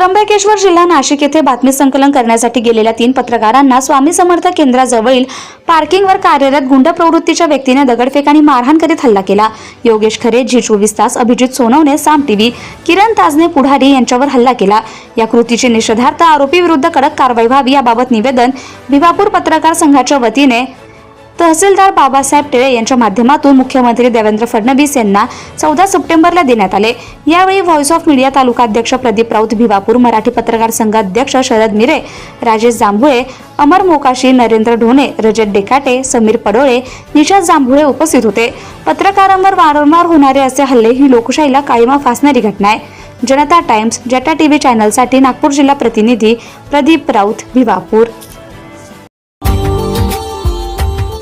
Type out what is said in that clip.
त्र्यंबकेश्वर जिल्हा नाशिक येथे बातमी संकलन करण्यासाठी गेलेल्या तीन पत्रकारांना स्वामी समर्थ केंद्राजवळील पार्किंगवर कार्यरत गुंड प्रवृत्तीच्या व्यक्तीने दगडफेक आणि मारहाण करीत हल्ला केला. योगेश खरे जी चोवीस तास अभिजित सोनवणे साम टीव्ही किरण ताजने पुढारी यांच्यावर हल्ला केला. या कृतीचे निषेधार्थ आरोपी विरुद्ध कडक कारवाई व्हावी याबाबत निवेदन भिवापूर पत्रकार संघाच्या वतीने तहसीलदार बाबासाहेब टिळे यांच्या माध्यमातून मुख्यमंत्री देवेंद्र फडणवीस यांना चौदा सप्टेंबरला देण्यात आले. यावेळी व्हॉइस ऑफ मीडिया तालुका अध्यक्ष प्रदीप राऊत भिवापूर मराठी पत्रकार संघाध्यक्ष शरद मिरे राजेश जांभुळे अमर मोकाशी नरेंद्र ढोणे रजत डेकाटे समीर पडोळे निशा जांभुळे उपस्थित होते. पत्रकारांवर वारंवार होणारे असे हल्ले ही लोकशाहीला कायमा फासणारी घटना आहे. जनता टाइम्स जटा टीव्ही चॅनलसाठी नागपूर जिल्हा प्रतिनिधी प्रदीप राऊत भिवापूर.